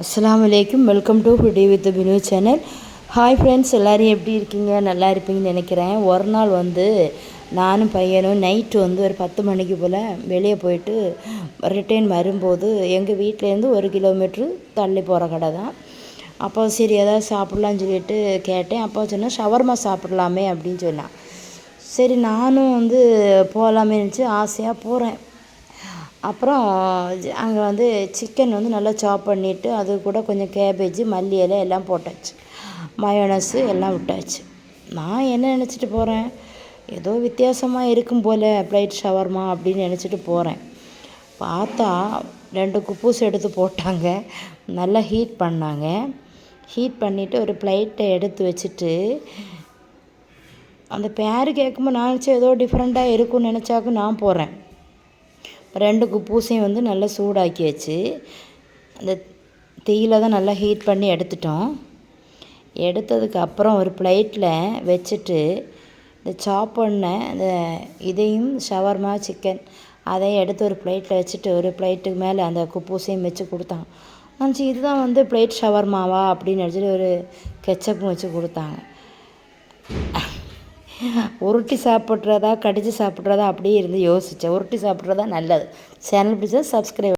அஸ்லாம் welcome to hoodie with Binu channel hi friends எல்லோரும் எப்படி இருக்கீங்க? நல்லா இருப்பீங்கன்னு நினைக்கிறேன். ஒரு நாள் வந்து நானும் பையனும் நைட்டு வந்து ஒரு பத்து மணிக்கு போல் வெளியே போயிட்டு ரிட்டர்ன் வரும்போது எங்கள் வீட்டிலேருந்து ஒரு கிலோமீட்ரு தள்ளி போகிற கடை தான். அப்போ சரி ஏதாவது சாப்பிட்லான்னு சொல்லிட்டு கேட்டேன். அப்போ சொன்னால் ஷவர்மா சாப்பிட்லாமே அப்படின்னு சொன்னான். சரி நானும் வந்து போகலாமே நினச்சி ஆசையாக போகிறேன் அப்புறம் அங்கே வந்து சிக்கன் வந்து நல்லா சாப் பண்ணிவிட்டு அது கூட கொஞ்சம் கேபேஜு மல்லி இலை எல்லாம் போட்டாச்சு. மயோனஸு எல்லாம் விட்டாச்சு. நான் என்ன நினச்சிட்டு போகிறேன் ஏதோ வித்தியாசமாக இருக்கும் போல் ப்ளைட் ஷவர்மா அப்படின்னு நினச்சிட்டு போகிறேன் பார்த்தா ரெண்டு குப்பூஸ் எடுத்து போட்டாங்க. நல்லா ஹீட் பண்ணாங்க. ஹீட் பண்ணிவிட்டு ஒரு ப்ளைட்டை எடுத்து வச்சுட்டு அந்த பேர் கேட்கும்போது நான் நினச்சி ஏதோ டிஃப்ரெண்ட்டாக இருக்கும்னு நினச்சாக்கும் நான் போகிறேன் ரெண்டு குப்பூசையும் வந்து நல்லா சூடாக்கியாச்சு. அந்த தீயில தான் நல்லா ஹீட் பண்ணி எடுத்துட்டோம். எடுத்ததுக்கு அப்புறம் ஒரு பிளேட்டில் வச்சுட்டு இந்த சாப் பண்ண இந்த இதையும் ஷவர்மா சிக்கன் அதையும் எடுத்து ஒரு பிளேட்டில் வச்சுட்டு ஒரு பிளேட்டுக்கு மேலே அந்த குப்பூசையும் வச்சு கொடுத்தாங்க நினச்சி இதுதான் வந்து பிளேட் ஷவர்மாவா அப்படின்னு நினச்சிட்டு ஒரு கெச்சப்பும் வச்சு கொடுத்தாங்க. உருட்டி சாப்பிட்றதா கடித்து சாப்பிட்றதா அப்படியே இருந்து யோசித்தேன் உருட்டி சாப்பிட்றதா நல்லது. சேனல் பிடிச்சா சப்ஸ்கிரைப்